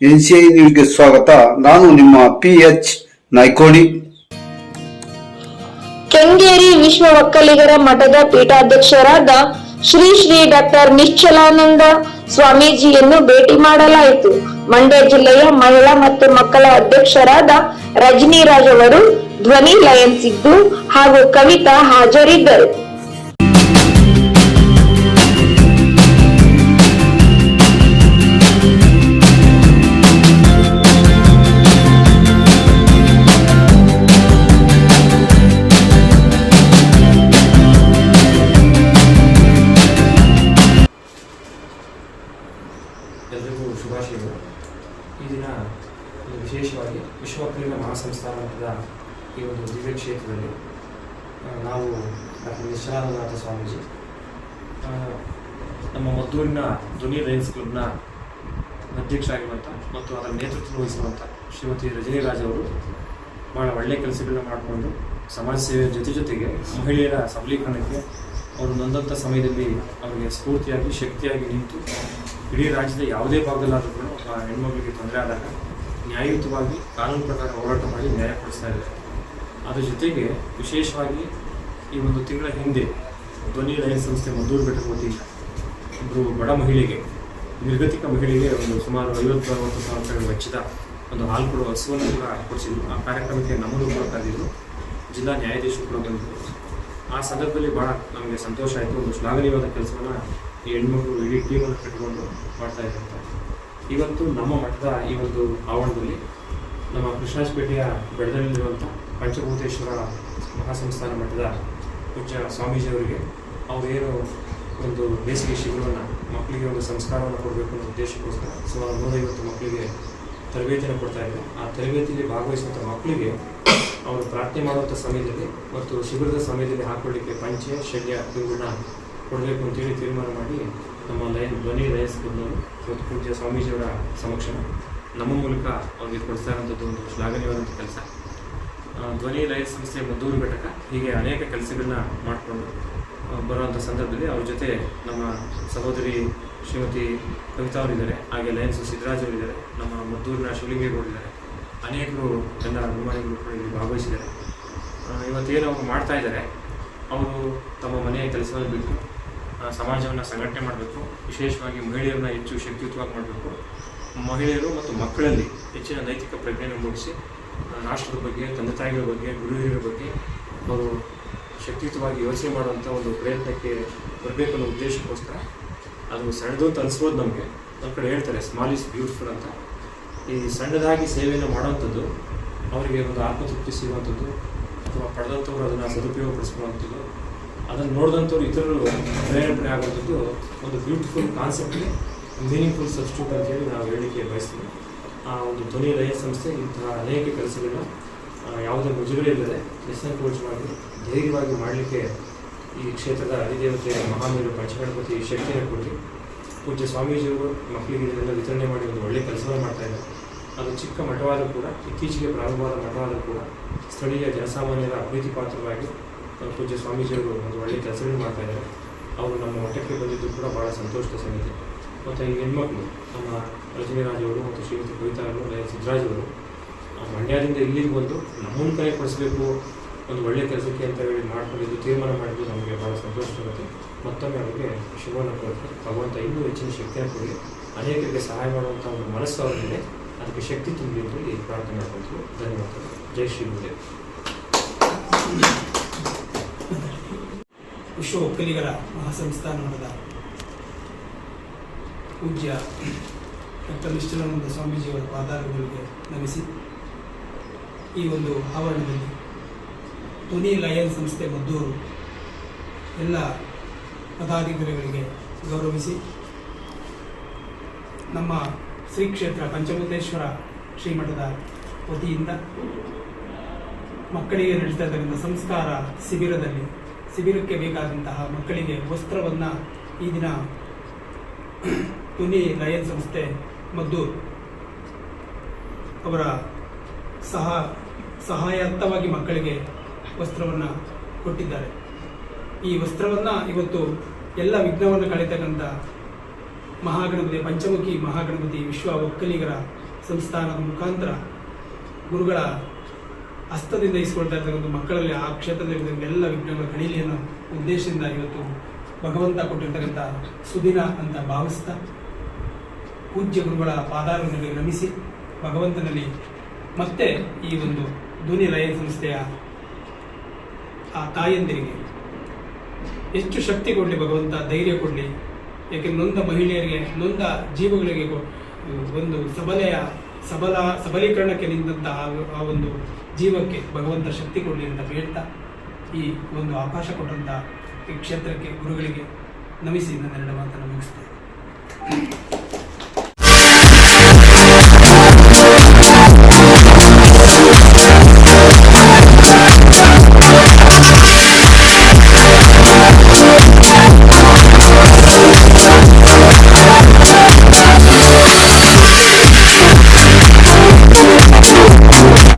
NCI ಸ್ವಾಗತ. ನಾನು ನಿಮ್ಮ ಪಿ ಎಚ್ ನಾಯ್ಕೋಡಿ ಕೆಂಗೇರಿ ವಿಶ್ವ ಒಕ್ಕಲಿಗರ ಮಠದ ಪೀಠಾಧ್ಯಕ್ಷರಾದ ಶ್ರೀ ಶ್ರೀ ಡಾಕ್ಟರ್ ನಿಶ್ಚಲಾನಂದ ಸ್ವಾಮೀಜಿಯನ್ನು ಭೇಟಿ ಮಾಡಲಾಯಿತು. ಮಂಡ್ಯ ಜಿಲ್ಲೆಯ ಮಹಿಳಾ ಮತ್ತು ಮಕ್ಕಳ ಅಧ್ಯಕ್ಷರಾದ ರಜನಿರಾಜ್ ಅವರು ಧ್ವನಿ ಲಯನ್ಸಿದ್ದು ಹಾಗೂ ಕವಿತಾ ಹಾಜರಿದ್ದರು. ಒಕ್ಕಲಿಗ ಮಠದ ಈ ಒಂದು ದಿವ್ಯ ಕ್ಷೇತ್ರದಲ್ಲಿ ನಾವು ಡಾಕ್ಟರ್ ನಿಶ್ಚಲಾನಂದನಾಥ ಸ್ವಾಮೀಜಿ ನಮ್ಮ ಮದ್ದೂರಿನ ಧ್ವನಿ ಲಯನ್ಸ್ ಕ್ಲಬ್ನ ಅಧ್ಯಕ್ಷರಾಗಿರುವಂಥ ಮತ್ತು ಅದರ ನೇತೃತ್ವ ವಹಿಸುವಂಥ ಶ್ರೀಮತಿ ರಜನಿರಾಜ್ ಅವರು ಭಾಳ ಒಳ್ಳೆಯ ಕೆಲಸಗಳನ್ನ ಮಾಡಿಕೊಂಡು ಸಮಾಜ ಸೇವೆಯ ಜೊತೆ ಜೊತೆಗೆ ಮಹಿಳೆಯರ ಸಬಲೀಕರಣಕ್ಕೆ ಅವರು ನೊಂದಂಥ ಸಮಯದಲ್ಲಿ ಅವರಿಗೆ ಸ್ಫೂರ್ತಿಯಾಗಿ, ಶಕ್ತಿಯಾಗಿ ನಿಂತು ಇಡೀ ರಾಜ್ಯದ ಯಾವುದೇ ಭಾಗದಲ್ಲಾದರೂ ಕೂಡ ಹೆಣ್ಮಗಳಿಗೆ ತೊಂದರೆ ಆದಾಗ ನ್ಯಾಯಯುತವಾಗಿ ಕಾನೂನು ಪ್ರಕಾರ ಹೋರಾಟ ಮಾಡಿ ನ್ಯಾಯ ಕೊಡಿಸ್ತಾ ಇದ್ದಾರೆ. ಅದರ ಜೊತೆಗೆ ವಿಶೇಷವಾಗಿ ಈ ಒಂದು ತಿಂಗಳ ಹಿಂದೆ ಧ್ವನಿ ಲಯನ್ ಸಂಸ್ಥೆ ಮದ್ದೂರು ಬೆಟ್ಟದ ವತಿಯಿಂದ ಒಬ್ಬರು ಬಡ ಮಹಿಳೆಗೆ, ನಿರ್ಗತಿಕ ಮಹಿಳೆಗೆ ಒಂದು ಸುಮಾರು ಐವತ್ತು, ಅರವತ್ತು ಸಾವಿರ ರೂಪಾಯಿ ವೆಚ್ಚದ ಒಂದು ಹಾಲು ಕೊಡುವ ಹಸುವನ್ನು ಕೂಡ ಕೊಡಿಸಿದ್ರು. ಆ ಕಾರ್ಯಕ್ರಮಕ್ಕೆ ನಮ್ಮನ್ನು ಕೂಡ ಜಿಲ್ಲಾ ನ್ಯಾಯಾಧೀಶರು ಕೂಡ ಬಂದರು. ಆ ಸಂದರ್ಭದಲ್ಲಿ ಭಾಳ ನಮಗೆ ಸಂತೋಷ ಆಯಿತು. ಒಂದು ಶ್ಲಾಘನೀಯವಾದ ಕೆಲಸವನ್ನು ಈ ಹೆಣ್ಮಕ್ಳು ಇಡೀ ಟೀಮನ್ನು ಕಟ್ಟಿಕೊಂಡು ಮಾಡ್ತಾ ಇದ್ದಾರೆ ಇವತ್ತು ನಮ್ಮ ಮಠದ ಈ ಒಂದು ಆವರಣದಲ್ಲಿ ನಮ್ಮ ಕೃಷ್ಣಾಜಪೇಟೆಯ ಬೆಳದಲ್ಲಿರುವಂಥ ಪಂಚಭೂತೇಶ್ವರ ಮಹಾಸಂಸ್ಥಾನ ಮಠದ ಪೂಜ್ಯ ಸ್ವಾಮೀಜಿಯವರಿಗೆ ಅವರೇನು ಒಂದು ಬೇಸಿಗೆ ಶಿಬಿರವನ್ನು ಮಕ್ಕಳಿಗೆ ಒಂದು ಸಂಸ್ಕಾರವನ್ನು ಕೊಡಬೇಕು ಅನ್ನೋ ಉದ್ದೇಶಕ್ಕೋಸ್ಕರ ಸುಮಾರು ನೂರೈವತ್ತು ಮಕ್ಕಳಿಗೆ ತರಬೇತಿಯನ್ನು ಕೊಡ್ತಾ ಇದ್ದಾರೆ. ಆ ತರಬೇತಿಯಲ್ಲಿ ಭಾಗವಹಿಸುವಂಥ ಮಕ್ಕಳಿಗೆ ಅವರು ಪ್ರಾರ್ಥನೆ ಮಾಡುವಂಥ ಸಮಯದಲ್ಲಿ ಮತ್ತು ಶಿಬಿರದ ಸಮಯದಲ್ಲಿ ಹಾಕೊಳ್ಳಿಕ್ಕೆ ಪಂಚೆ, ಶಲ್ಯ ಇವುಗಳನ್ನ ಕೊಡಬೇಕು ಅಂತೇಳಿ ತೀರ್ಮಾನ ಮಾಡಿ ನಮ್ಮ ಲಯನ್ ಧ್ವನಿ ಲಯನ್ಸ್ ಕ್ಲಬ್ನವರು ಇವತ್ತು ಪೂಜ್ಯ ಸ್ವಾಮೀಜಿಯವರ ಸಮಕ್ಷ ನಮ್ಮ ಮೂಲಕ ಅವ್ರಿಗೆ ಕೊಡಿಸ್ತಾ ಇರೋಂಥದ್ದು ಒಂದು ಶ್ಲಾಘನೀಯವಾದಂಥ ಕೆಲಸ. ಧ್ವನಿ ಲಯ ಸಂಸ್ಥೆ ಮದ್ದೂರು ಘಟಕ ಹೀಗೆ ಅನೇಕ ಕೆಲಸಗಳನ್ನ ಮಾಡಿಕೊಂಡು ಬರುವಂಥ ಸಂದರ್ಭದಲ್ಲಿ ಅವ್ರ ಜೊತೆ ನಮ್ಮ ಸಹೋದರಿ ಶ್ರೀಮತಿ ಕವಿತಾ ಅವರಿದ್ದಾರೆ, ಹಾಗೆ ಲಯನ್ಸ್ ಸಿದ್ದರಾಜ್ ಅವರಿದ್ದಾರೆ, ನಮ್ಮ ಮದ್ದೂರಿನ ಶಿವಲಿಂಗೇಗೌಡರಿದ್ದಾರೆ ಅನೇಕರು ಎಲ್ಲ ಅಭಿಮಾನಿಗಳು ಕೂಡ ಇಲ್ಲಿ ಭಾಗವಹಿಸಿದ್ದಾರೆ. ಇವತ್ತೇನು ಅವರು ಮಾಡ್ತಾ ಇದ್ದಾರೆ. ಅವರು ತಮ್ಮ ಮನೆಯ ಕೆಲಸವನ್ನು ಬಿಟ್ಟು ಸಮಾಜವನ್ನು ಸಂಘಟನೆ ಮಾಡಬೇಕು, ವಿಶೇಷವಾಗಿ ಮಹಿಳೆಯರನ್ನ ಹೆಚ್ಚು ಶಕ್ತಿಯುತವಾಗಿ ಮಾಡಬೇಕು. ಮಹಿಳೆಯರು ಮತ್ತು ಮಕ್ಕಳಲ್ಲಿ ಹೆಚ್ಚಿನ ನೈತಿಕ ಪ್ರಜ್ಞೆಯನ್ನು ಮೂಡಿಸಿ ರಾಷ್ಟ್ರದ ಬಗ್ಗೆ, ತಂದೆ ತಾಯಿಗಳ ಬಗ್ಗೆ ಗುರು ಹಿರಿಯರ ಬಗ್ಗೆ ಅವರು ಶಕ್ತಿಯುತವಾಗಿ ಯೋಚನೆ ಮಾಡುವಂಥ ಒಂದು ಪ್ರಯತ್ನಕ್ಕೆ ಬರಬೇಕು ಅನ್ನೋ ಉದ್ದೇಶಕ್ಕೋಸ್ಕರ ಅದು ಸಣ್ಣದು ಅಂತ ಅನಿಸ್ಬೋದು ನಮಗೆ. ನಮ್ಮ ಕಡೆ ಹೇಳ್ತಾರೆ ಸ್ಮಾಲ್ ಇಸ್ ಬ್ಯೂಟಿಫುಲ್ ಅಂತ. ಈ ಸಣ್ಣದಾಗಿ ಸೇವೆಯನ್ನು ಮಾಡುವಂಥದ್ದು, ಅವರಿಗೆ ಒಂದು ಆತ್ಮತೃಪ್ತಿ ಸಿಗುವಂಥದ್ದು, ಅಥವಾ ಪಡೆದಂಥವ್ರು ಅದನ್ನು ಸದುಪಯೋಗಪಡಿಸ್ಕೊಳ್ಳುವಂಥದ್ದು ಅದನ್ನು ನೋಡಿದಂಥವ್ರು ಇತರರು ಪ್ರೇರಣೆ ಆಗುವಂಥದ್ದು ಒಂದು ಬ್ಯೂಟಿಫುಲ್ ಕಾನ್ಸೆಪ್ಟ್ಗೆ ಮೀನಿಂಗ್ಫುಲ್ ಸಬ್ಸ್ಟ್ಯೂಟ್ ಅಂತೇಳಿ ನಾವು ಹೇಳಲಿಕ್ಕೆ ಬಯಸ್ತೀವಿ. ಆ ಒಂದು ಧ್ವನಿ ಲಯ ಸಂಸ್ಥೆ ಇಂತಹ ಅನೇಕ ಕೆಲಸಗಳನ್ನ ಯಾವುದೇ ಮುಜುಗರ ಇಲ್ಲದೆ ನಿಸ್ಸಂಕೋಚವಾಗಿ ಧೈರ್ಯವಾಗಿ ಮಾಡಲಿಕ್ಕೆ ಈ ಕ್ಷೇತ್ರದ ಅಧಿದೇವತೆ ಮಹಾಮೇರು ಪಂಚಗಣಪತಿ ಶಕ್ತಿಯನ್ನು ಕೊಟ್ಟು ಪೂಜ್ಯ ಸ್ವಾಮೀಜಿಯವರು ಮಕ್ಕಳಿಗೆ ಇದನ್ನೆಲ್ಲ ವಿತರಣೆ ಮಾಡಿ ಒಂದು ಒಳ್ಳೆಯ ಕೆಲಸವನ್ನು ಮಾಡ್ತಾ ಇದ್ದಾರೆ. ಅದು ಚಿಕ್ಕ ಮಠವಾದರೂ ಕೂಡ, ಇತ್ತೀಚೆಗೆ ಪ್ರಾರಂಭವಾದ ಮಠವಾದರೂ ಕೂಡ ಸ್ಥಳೀಯ ಜನಸಾಮಾನ್ಯರ ಅಭಿವೃದ್ಧಿ ಪಾತ್ರವಾಗಿ ಪೂಜ್ಯ ಸ್ವಾಮೀಜಿಯವರು ಒಂದು ಒಳ್ಳೆಯ ಕೆಲಸವನ್ನು ಮಾಡ್ತಾ ಇದ್ದಾರೆ. ಅವರು ನಮ್ಮ ಮಠಕ್ಕೆ ಬಂದಿದ್ದು ಕೂಡ ಭಾಳ ಸಂತೋಷದ ಸಂಗತಿ. ಮತ್ತು ಈ ಹೆಣ್ಮಕ್ಳು, ನಮ್ಮ ರಜನಿರಾಜ್ ಅವರು ಮತ್ತು ಶ್ರೀಮತಿ ಕವಿತಾ ಅವರು ಸಿದ್ದರಾಜ್ ಅವರು ಮಂಡ್ಯದಿಂದ ಇಲ್ಲಿಗೆ ಬಂದು ನಮ್ಮನ್ನು ಕೈ ಪಡಿಸಬೇಕು ಒಂದು ಒಳ್ಳೆಯ ಕೆಲಸಕ್ಕೆ ಅಂತ ಹೇಳಿ ಮಾಡ್ಕೊಂಡಿದ್ದು, ತೀರ್ಮಾನ ಮಾಡಿದ್ದು ನಮಗೆ ಭಾಳ ಸಂತೋಷ ಆಗುತ್ತೆ. ಮತ್ತೊಮ್ಮೆ ಅವರಿಗೆ ಶಿವನ ಕೊಡುತ್ತೆ ಭಗವಂತ ಇನ್ನೂ ಹೆಚ್ಚಿನ ಶಕ್ತಿಯನ್ನು ಕೊಡಿ. ಅನೇಕರಿಗೆ ಸಹಾಯ ಮಾಡುವಂಥ ಒಂದು ಮನಸ್ಸು ಅವರಿಗೆ ಅದಕ್ಕೆ ಶಕ್ತಿ ತುಂಬಿ ಅಂತ ಹೇಳಿ ಪ್ರಾರ್ಥನೆ ಮಾಡ್ಕೊಳ್ತೀವಿ ಧನ್ಯವಾದಗಳು. ಜೈ ಶ್ರೀ ಗುರುದೇವ್. ವಿಶ್ವ ಒಕ್ಕಲಿಗರ ಮಹಾಸಂಸ್ಥಾನ ಮಠದ ಪೂಜ್ಯ ಡಾಕ್ಟರ್ ನಿಶ್ಚಲಾನಂದ ಸ್ವಾಮೀಜಿಯವರ ಪಾದಾರಗಳಿಗೆ ನಮಿಸಿ ಈ ಒಂದು ಆವರಣದಲ್ಲಿ ಧ್ವನಿ ಲಯನ್ ಸಂಸ್ಥೆ ಮದ್ದೂರು ಎಲ್ಲ ಪದಾಧಿಕಾರಿಗಳಿಗೆ ಗೌರವಿಸಿ ನಮ್ಮ ಶ್ರೀ ಕ್ಷೇತ್ರ ಪಂಚಭೂತೇಶ್ವರ ಶ್ರೀಮಠದ ವತಿಯಿಂದ ಮಕ್ಕಳಿಗೆ ನಡೆಸಿದ ಸಂಸ್ಕಾರ ಶಿಬಿರದಲ್ಲಿ ಶಿಬಿರಕ್ಕೆ ಬೇಕಾದಂತಹ ಮಕ್ಕಳಿಗೆ ವಸ್ತ್ರವನ್ನು ಈ ದಿನ ತುನಿ ಲಯನ್ ಸಂಸ್ಥೆ ಮತ್ತು ಅವರ ಸಹ ಸಹಾಯಾರ್ಥವಾಗಿ ಮಕ್ಕಳಿಗೆ ವಸ್ತ್ರವನ್ನು ಕೊಟ್ಟಿದ್ದಾರೆ. ಈ ವಸ್ತ್ರವನ್ನು ಇವತ್ತು ಎಲ್ಲ ವಿಘ್ನವನ್ನು ಕಳೆತಕ್ಕಂಥ ಮಹಾಗಣಪತಿ, ಪಂಚಮುಖಿ ಮಹಾಗಣಪತಿ ವಿಶ್ವ ಒಕ್ಕಲಿಗರ ಸಂಸ್ಥಾನದ ಮುಖಾಂತರ ಗುರುಗಳ ಹಸ್ತದಿಂದ ಇಸ್ಕೊಳ್ತಾ ಇರ್ತಕ್ಕಂಥ ಮಕ್ಕಳಲ್ಲಿ ಆ ಕ್ಷೇತ್ರದಲ್ಲಿ ಎಲ್ಲ ವಿಘ್ನಗಳು ಕಳೀಲಿ ಅನ್ನೋ ಉದ್ದೇಶದಿಂದ ಇವತ್ತು ಭಗವಂತ ಕೊಟ್ಟಿರ್ತಕ್ಕಂಥ ಸುದಿನ ಅಂತ ಭಾವಿಸ್ತಾ ಪೂಜ್ಯ ಗುರುಗಳ ಪಾದಾರದಲ್ಲಿ ನಮಿಸಿ ಭಗವಂತನಲ್ಲಿ ಮತ್ತೆ ಈ ಒಂದು ಧ್ವನಿ ಲಯ ಸಂಸ್ಥೆಯ ಆ ತಾಯಂದಿರಿಗೆ ಹೆಚ್ಚು ಶಕ್ತಿ ಕೊಡಲಿ ಭಗವಂತ, ಧೈರ್ಯ ಕೊಡಲಿ. ಯಾಕೆಂದ್ರೆ ನೊಂದ ಮಹಿಳೆಯರಿಗೆ, ನೊಂದ ಜೀವಗಳಿಗೆ ಒಂದು ಸಬಲೆಯ ಸಬಲ ಸಬಲೀಕರಣಕ್ಕೆ ನಿಂತಹ ಆ- ಒಂದು ಜೀವಕ್ಕೆ ಭಗವಂತ ಶಕ್ತಿ ಕೊಡಲಿ ಅಂತ ಹೇಳ್ತಾ ಈ ಒಂದು ಅವಕಾಶ ಕೊಟ್ಟಂತಹ ಈ ಕ್ಷೇತ್ರಕ್ಕೆ ಗುರುಗಳಿಗೆ ನಮಿಸಿ ನನ್ನ ಮಾತನ್ನು ಮುಗಿಸ್ತೇನೆ